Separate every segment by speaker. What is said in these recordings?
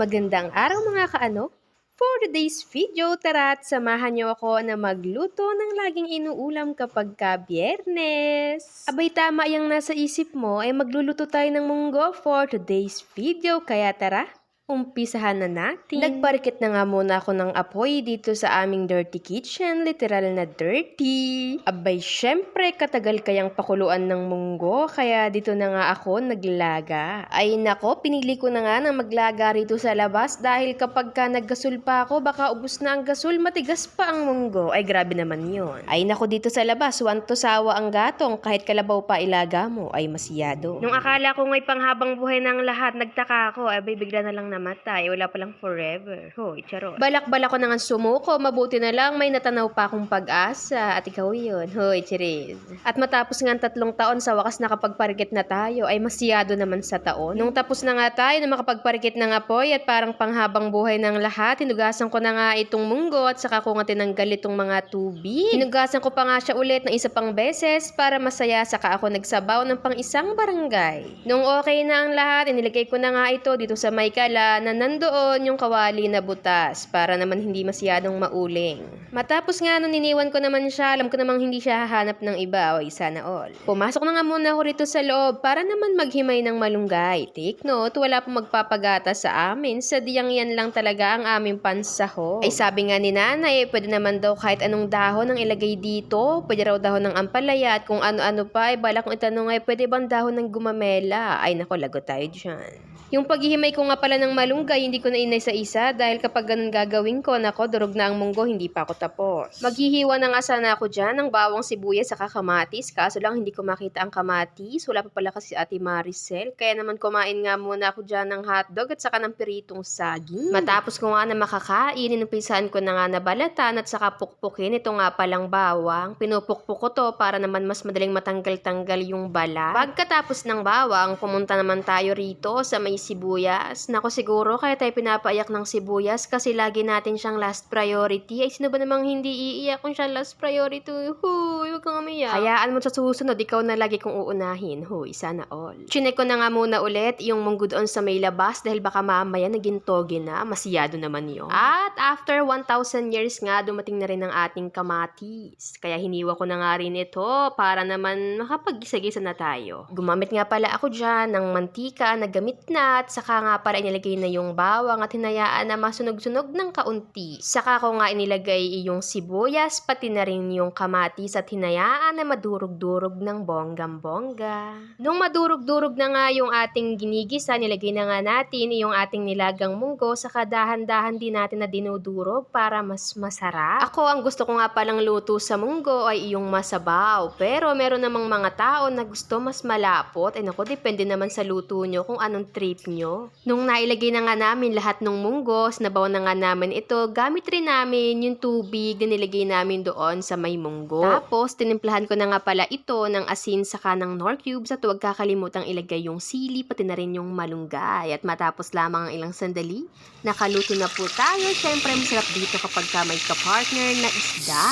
Speaker 1: Magandang araw mga kaano. For today's video, tara at samahan niyo ako na magluto ng laging inuulam kapag ka biyernes. Abay tama yung nasa isip mo ay magluluto tayo ng munggo for today's video. Kaya tara, umpisahan na natin. Nagparikit na nga muna ako ng apoy dito sa aming dirty kitchen. Literal na dirty. Abay, syempre katagal kayang pakuluan ng munggo. Kaya dito na nga ako naglaga. Ay nako, pinili ko na nga na maglaga rito sa labas dahil kapag ka naggasol pa ako, baka ubus na ang gasol, matigas pa ang munggo. Ay grabe naman yon. Ay nako dito sa labas, wanto sawa ang gatong kahit kalabaw pa ilaga mo ay masiyado. Nung akala ko nga'y panghabang buhay ng lahat, nagtaka ako, ay bigla na lang namatay, wala palang forever. Hoy, charot. Balak-balak ko na nga sumuko, mabuti na lang may natanaw pa akong pag-asa at ikaw yun. Hoy, Chiriz. At matapos nga tatlong taon sa wakas nakapagparikit na tayo, ay masiyado naman sa taon. Nung tapos na nga tayo na makapagparikit ng apoy at parang panghabang buhay ng lahat, hinugasan ko na nga itong munggo at saka ko nga tinanggal itong mga tubig. Hinugasan ko pa nga siya ulit ng isa pang beses para masaya saka ako nagsabaw ng pang isang barangay. Nung okay na ang lahat, inilagay ko na nga ito dito sa may na nandoon yung kawali na butas para naman hindi masyadong mauling. Matapos nga nung niniwan ko naman siya, alam ko namang hindi siya hahanap ng iba o sana all. Pumasok na nga muna ako rito sa loob para naman maghimay ng malunggay. Take note, wala pong magpapagata sa amin. Sadyang yan lang talaga ang aming pansaho. Ay sabi nga ni nanay, pwede naman daw kahit anong dahon ang ilagay dito. Pwede raw dahon ng ampalaya at kung ano-ano pa. Ay bala kong itanong ay pwede bang dahon ng gumamela? Ay nako, lagot tayo dyan. Yung paghihimay ko nga pala ng malunggay, hindi ko na inay sa isa dahil kapag ganun gagawin ko, nako, durog na ang munggo, hindi pa ako tapos. Maghihiwa na nga sana ako dyan ng bawang sibuyas sa kamatis, kaso lang hindi ko makita ang kamatis. Wala pa pala kasi ate Maricel, kaya naman kumain nga muna ako dyan ng hotdog at saka ng piritong saging. Matapos ko nga na makakain, inumpisahan ko na nga nabalatan at saka pukpukin ito nga palang bawang. Pinupukpuk ko to para naman mas madaling matanggal-tanggal yung bala. Pagkatapos ng bawang, pumunta naman tayo rito sa may sibuyas. Nako siguro kaya tayo pinapaiyak ng sibuyas kasi lagi natin siyang last priority. Ay sino ba namang hindi iiyak kung siya last priority? Huy, huwag kang umiyak. Hayaan mo sa susunod, ikaw na lagi kong uunahin. Huy, sana all. Chinek ko na nga muna ulit yung munggo doon sa may labas dahil baka mamaya naging toge na. Masiyado naman yun. At after 1,000 years nga, dumating na rin ang ating kamatis. Kaya hiniwa ko na nga rin ito para naman makapag-gisa-gisa na tayo. Gumamit nga pala ako dyan ng mantika na gamit na at saka nga para inilagay na yung bawang at hinayaan na masunog-sunog ng kaunti. Saka ko nga inilagay yung sibuyas pati na rin yung kamatis at hinayaan na madurog-durog ng bonggam-bongga. Nung madurog-durog na nga yung ating ginigisa, nilagay na nga natin yung ating nilagang munggo saka dahan-dahan din natin na dinudurog para mas masarap. Ako ang gusto ko nga palang luto sa munggo ay yung masabaw. Pero meron namang mga tao na gusto mas malapot. Ay nako, depende naman sa luto nyo kung anong trip nyo. Nung nailagay na nga namin lahat ng munggo, nabaw na nga namin ito, gamit rin namin yung tubig na nilagay namin doon sa may munggo. Tapos, tinimplahan ko na nga pala ito ng asin saka ng nor cubes at huwag kakalimutang ilagay yung sili pati na rin yung malunggay. At matapos lamang ang ilang sandali, nakaluto na po tayo. Siyempre, masarap dito kapag ka may kapartner na isda.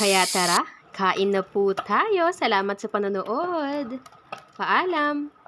Speaker 1: Kaya tara, kain na po tayo. Salamat sa panonood. Paalam!